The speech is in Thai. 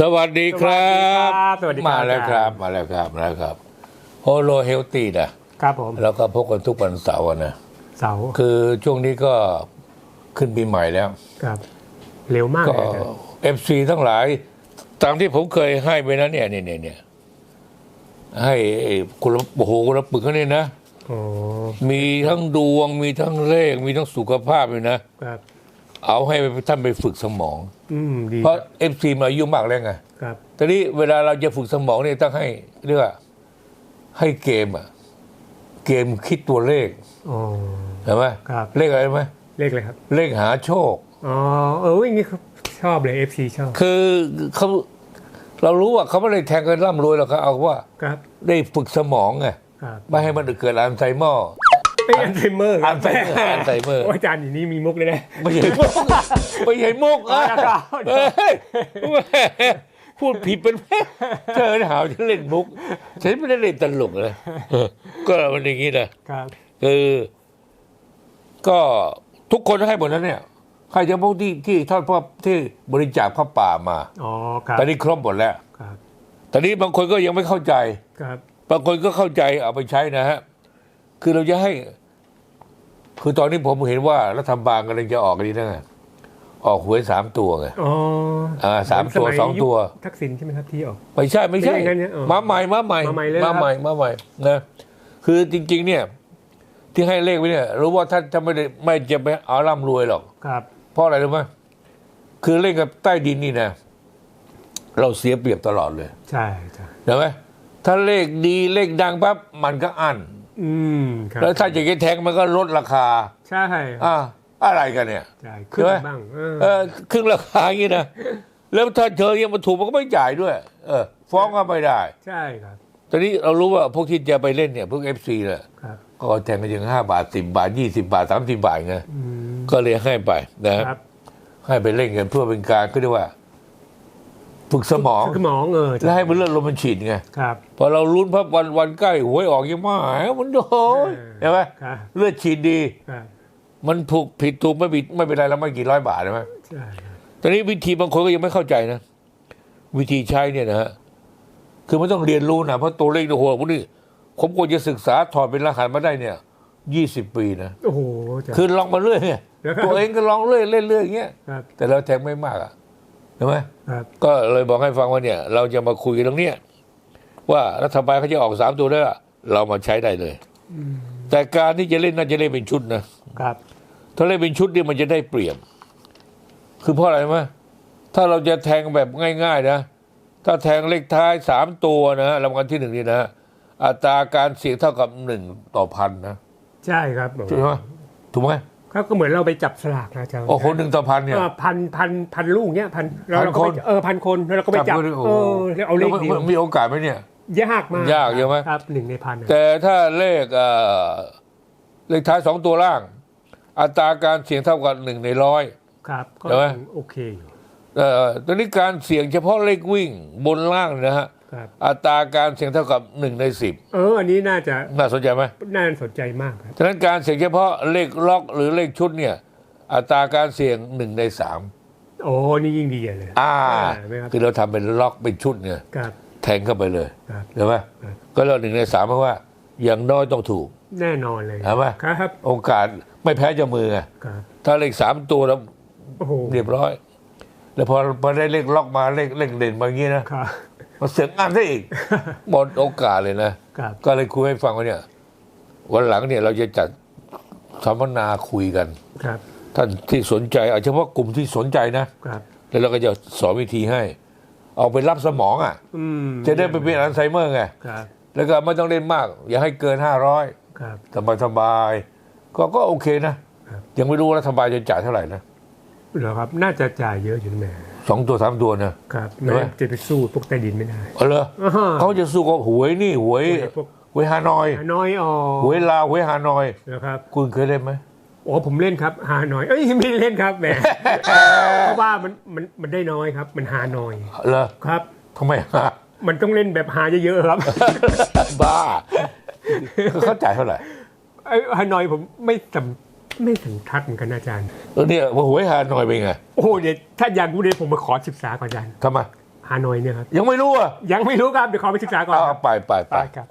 สวัสดีครับสวัสดีครับ มาแล้วครับ มาแล้วครับมาแล้วครับโฮโลเฮลตี้นะครับผม แล้วก็พบกันทุกวันเสาร์นะเสาร์คือช่วงนี้ก็ขึ้นปีใหม่แล้ว ครับ เร็วมากก็เลยอาจารย์เอฟซีทั้งหลาย ตามที่ผมเคยให้ไปนะเนี่ยเนี่ยเนี่ยเนี่ยให้ไอ้คุณละโอ้โหคุณละปึกเขาเนี่ยนะโอ้มีทั้งดวงมีทั้งเลขมีทั้งสุขภาพเลยนะครับเอาให้ท่านไปฝึกสมอง อืมดีเพราะเอฟซีมาอายุ่มากแล้วไงครับตอนนี้เวลาเราจะฝึกสมองเนี่ยต้องให้เรียกว่าให้เกมอะ เกมคิดตัวเลขอ๋อเห็นไหมครับเลขอะไรไหมเลขเลยครับ เลขหาโชคอ๋อเอออย่างนี้ครับชอบเลย FC ชอบ คือเขาเรารู้ว่าเขาไม่ได้แทงกันร่ำรวยหรอกเขาเอาว่า ครับ ได้ฝึกสมองไงครับไม่ให้มันเกิดอัลไซเมอร์ เป็นอัลไซเมอร์คอัรับลไซเมอร์อัลไซเมอร์โอาจารย์อย่างนี้มีมุกเลยนะไม่ใช่มุกไม่ใช่มุกอ๋อครับเอ้ยแม่พูดผิดเป็นแม่เธอหาว่าฉันเล่นมุก ฉันไม่ได้เล่นตลกเลยเออก็มันอย่างนี้นะครับคือก็ทุกคนให้หมดแล้วเนี่ยใครจะพวกที่ที่ทอดพ่อที่บริจาคผ้าป่ามาอ๋อครับตอนนี้ครบหมดแล้วครับตอนนี้บางคนก็ยังไม่เข้าใจครับ บางคนก็เข้าใจเอาไปใช้นะฮะ คือเราจะให้ คือตอนนี้ผมเห็นว่ารัฐบาลกำลังจะออกกันนี้นะไงออกหวยสามตัวไงอ๋ออ่าสามตัวยสองตัวยุคทักษิณใช่ไหมครับที่ออกไม่ใช่ไม่ใช่ไม่ใช่งั้นเนี่ยเออมาใหม่มาใหม่มาใหม่เลยมานะครับใหม่มาใหม่นะคือจริง ๆ เนี่ย ที่ให้เลขไว้เนี่ย รู้ว่าท่านจะไม่ได้ไม่จะไปเอาร่ำรวยหรอกครับ เพราะอะไรรู้ไหมคือเล่นกับใต้ดินนี่นะเราเสียเปรียบตลอดเลย ใช่ใช่เห็นไหมถ้าเลขดีเลขดังปั๊บมันก็อั้น อืมครับแล้วถ้าจะเก็แทงมันก็ลดราคา ใช่อ่าอะไรกันเนี่ยใช่ขึ้นใช่ไหมบ้าง เออเออครึ่งราคาอย่างนี้นะแล้วถ้าเธอยังมาถูกมันก็ไม่จ่ายด้วย เออ ฟ้องก็ไม่ได้ ใช่ครับ ตอนนี้เรารู้ว่าพวกที่จะไปเล่นเนี่ย พวกเอฟซีแหละครับก็แทงกันอย่างห้าบาทสิบาทยี่สิบาทสามสิบาทไงอืมก็เลยให้ไปนะครับให้ไปเล่นกันเพื่อเป็นการก็เรียกว่า ฝึกสมองคือหมองเออแล้วให้มันเลือดลมมันฉีดไงครับพอเราลุ้นพับวันวันใกล้หวยออกยังไม่มันโดนเออใช่ไหมครับเลือดฉีดดีครับมันถูกผิดถูกไม่ผิดไม่เป็นไรแล้วไม่กี่ร้อยบาทใช่ไหมใช่ครับตอนนี้วิธีบางคนก็ยังไม่เข้าใจนะ วิธีใช้เนี่ยนะฮะคือมันต้องเรียนรู้นะเพราะตัวเลขตัวหัวพวกนี้ผมควรจะศึกษาถอดเป็นรหัสมาได้เนี่ยยี่สิบปีนะโอ้โหจะคือลองมาเรื่อยไงแล้วครับตัวเองก็ลองเรื่อยเรื่อยเรื่อยอย่างเงี้ยครับแต่เราแทงไม่มากอะใช่ไหมครับก็เลยบอกให้ฟังว่าเนี่ย เราจะมาคุยกันตรงเนี้ยว่ารัฐบาลเขาจะออกสามตัวได้อะเรามาใช้ได้เลยแต่การที่จะเล่นน่าจะเล่นเป็นชุดนะครับ ถ้าเล่นเป็นชุดเนี่ยมันจะได้เปรียบคือเพราะอะไรไหมถ้าเราจะแทงแบบง่าย ๆ นะ ถ้าแทงเลขท้ายสามตัวนะรางวัลที่หนึ่งนี่นะอัตราการเสี่ยงเท่ากับหนึ่งต่อพันนะ ใช่ครับใช่ไหมถูกไหม ครับก็เหมือนเราไปจับสลากนะอาจารย์โอ้โหหนึ่งต่อพันเนี่ย เออพันพันพันลูกเนี้ยพันแล้วเราก็พัไปนคน เออพันคนแล้วเราก็ไปจับด้วยโอ้เอโหอแล้วเอาเลขเดียวแล้วมีโอกาสไหมเนี่ย ยากมากยากใช่ไหม ครับหนึ่งในพันนะแต่ถ้าเลขเอ่อเลขท้ายสองตัวล่าง อัตราการเสี่ยงเท่ากับหนึ่งในร้อย ครับก็ใช่ไหมโอเคอยู่ เอ่อตอนนี้การเสี่ยงเฉพาะเลขวิ่งบนล่างนะฮะครับ อัตราการเสี่ยงเท่ากับหนึ่งในสิบเออ อันนี้น่าจะน่าสนใจไหมน่าสนใจมากครับฉะนั้นการเสี่ยงเฉพาะเลขล็อกหรือเลขชุดเนี่ย อัตราการเสี่ยงหนึ่งในสามโอ้นี่ยิ่งดีเลย อ่าไหมครับคือเราทำเป็นล็อกเป็นชุดเนี่ยครับแทงเข้าไปเลยครับใช่ไหมครับก็เราหนึ่งในสามเพราะว่าอย่างน้อยต้องถูก แน่นอนเลยเห็นไหมครับโอกาสไม่แพ้เจ้ามือไงครับถ้าเลขสามตัวแล้วโอ้โหเรียบร้อย แล้วพอพอได้เลขล็อกมาเลขเลขเด่นมาอย่างนี้นะครับ มาเสียงงานได้อีกหมดโอกาสเลยนะ ครับก็เลยคุยให้ฟังว่าเนี่ย วันหลังเนี่ยเราจะจัดสัมมนาคุยกัน ครับท่านที่สนใจเอาเฉพาะกลุ่มที่สนใจนะ ครับแล้วเราก็จะสอนวิธีให้ เอาไปรับสมองอะ อืมจะได้ไปเป็นอัลไซเมอร์ไง ครับแล้วก็ไม่ต้องเล่นมาก อย่าให้เกินห้าร้อยครับ สบายสบายๆก็ก็โอเคนะ ครับ ยังไม่รู้ว่ารัฐบาลจะจ่ายเท่าไหร่นะ เหรอครับ น่าจะจ่ายเยอะอยู่นะแหม่ สองตัวสามตัวนะครับใช่ไหมน่าจะไปสู้พวกใต้ดินไม่ได้ เอาเลยอ่าฮะ เขาจะสู้กับหวยนี่หวยพวกหวยฮานอย ฮานอยอ๋อหวยลาวหวยฮานอย นะครับคุณเคยเล่นไหมโอ้ผมเล่นครับหาน้อย เอ้ยไม่ได้เล่นครับแหม เพราะว่ามันมันมันได้น้อยครับ มันหาน้อยเหรอครับ ทำไมฮะ มันต้องเล่นแบบหาเยอะๆครับ บ้า เขาจ่ายเท่าไหร่ไอ้ฮานอยผมไม่สำ ไม่สันทัดเหมือนกันนะอาจารย์แล้วเนี่ยหวยฮานอยเป็นไงโอ้โหเดี๋ยวถ้าอยากรู้เดี๋ยวผมมาขอศึกษาก่อนอาจารย์ทำไมฮานอยเนี่ยครับยังไม่รู้อะยังไม่รู้ครับเดี๋ยวขอไปศึกษาก่อนเอาครับไปไปไป ไปครับ